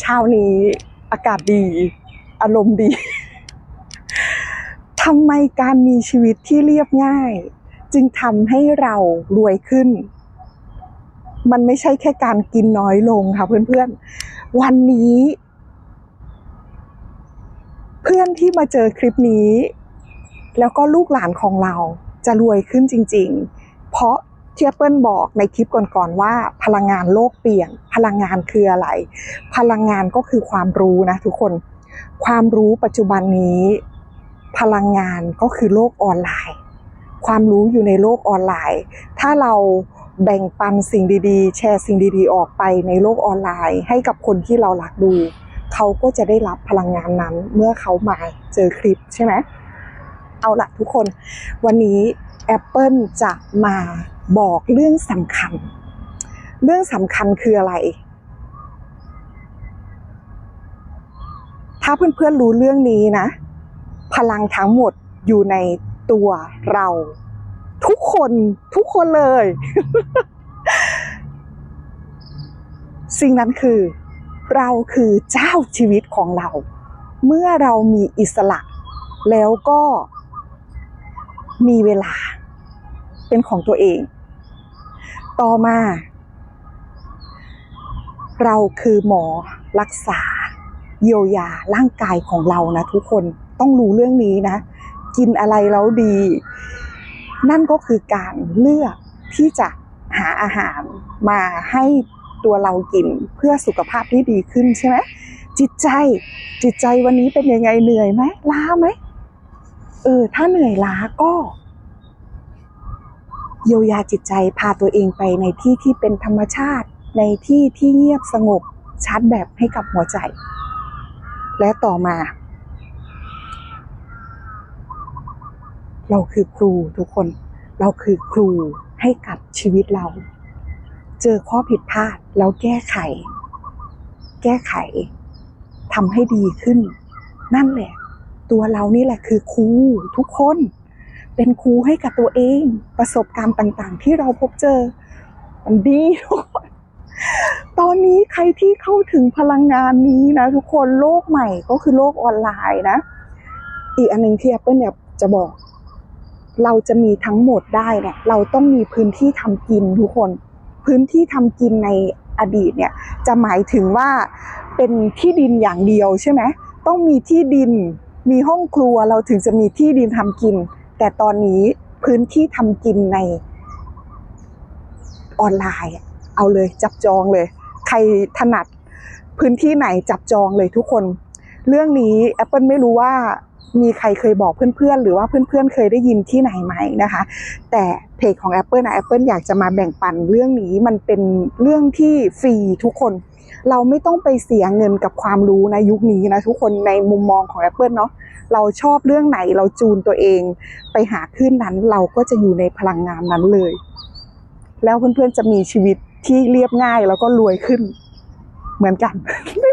เช้านี้อากาศดี อารมณ์ดีทำไมการมีชีวิตที่เรียบง่าย จึงทำให้เรารวยขึ้น มันไม่ใช่แค่การกินน้อยลงค่ะเพื่อนๆ วันนี้ เพื่อนที่มาเจอคลิปนี้ แล้วก็ลูกหลานของเราจะรวยขึ้นจริง ๆ เพราะ ที่เปิ้ลบอกในคลิปก่อนๆว่า พลังงานโลกเปลี่ยน พลังงานคืออะไร พลังงานก็คือความรู้นะทุกคน ความรู้ปัจจุบันนี้ พลังงานก็คือโลกออนไลน์ ความรู้อยู่ในโลกออนไลน์ ถ้าเราแบ่งปันสิ่งดีๆ แชร์สิ่งดีๆ ออกไปในโลกออนไลน์ ให้กับคนที่เรารักดู เขาก็จะได้รับพลังงานนั้นเมื่อเขามาเจอคลิปใช่ไหมเอาละทุกคน วันนี้ Apple จะมา บอกเรื่องสำคัญ เรื่องสำคัญคืออะไร ถ้าเพื่อนๆรู้เรื่องนี้นะ พลังทั้งหมดอยู่ในตัวเรา ทุกคนทุกคนเลย สิ่งนั้นคือ เราคือเจ้าชีวิตของเรา เมื่อเรามีอิสระแล้วก็มีเวลาเป็นของตัวเอง ต่อมา เราคือหมอรักษา เยียวยาร่างกายของเรานะทุกคนต้องรู้เรื่องนี้นะ กินอะไรแล้วดี นั่นก็คือการเลือกที่จะหาอาหารมาให้ตัวเรากินเพื่อสุขภาพที่ดีขึ้นใช่ไหมจิตใจจิตใจวันนี้เป็นยังไงเหนื่อยไหมล้าไหมเออถ้าเหนื่อยล้าก็ เยียวยาจิตใจพาตัวเองไปในที่ที่เป็นธรรมชาติ ในที่ที่เงียบสงบชาร์จแบบให้กับหัวใจ และต่อมา เราคือครูทุกคน เราคือครูให้กับชีวิตเรา เจอข้อผิดพลาดแล้วแก้ไข แก้ไขทำให้ดีขึ้น นั่นแหละ ตัวเรานี่แหละคือครูทุกคน เป็นครูให้กับตัวเอง ประสบการณ์ต่างๆ ที่เราพบเจอ มันดีทุกคนตอนนี้ใครที่เข้าถึงพลังงานนี้นะ ทุกคนโลกใหม่ก็คือโลกออนไลน์นะ อีกอันหนึงที่ Apple เนี่ยจะบอก เราจะมีทั้งหมดได้เนี่ยเราต้องมีพื้นที่ทำกินทุกคน พื้นที่ทำกินในอดีตเนี่ยจะหมายถึงว่าเป็นที่ดินอย่างเดียวใช่ไหมต้องมีที่ดินมีห้องครัวเราถึงจะมีที่ดินทำกิน แต่ตอนนี้พื้นที่ทำกินในออนไลน์ เอาเลยจับจองเลย ใครถนัดพื้นที่ไหนจับจองเลยทุกคน เรื่องนี้ Apple ไม่รู้ว่า มีใครเคยบอกเพื่อนๆ หรือว่าเพื่อนๆ เคยได้ยินที่ไหนไหมนะคะ แต่เพจของ Apple นะ Apple อยากจะมาแบ่งปันเรื่องนี้มันเป็นเรื่องที่ฟรีทุกคน เราไม่ต้องไปเสียเงินกับความรู้ในยุคนี้นะทุกคนในมุมมองของ Apple เนาะเราชอบเรื่องไหนเราจูนตัวเองไปหาขึ้นนั้นเราก็จะอยู่ในพลังงานนั้นเลย แล้วเพื่อนๆจะมีชีวิตที่เรียบง่ายแล้วก็รวยขึ้นเหมือนกันไม่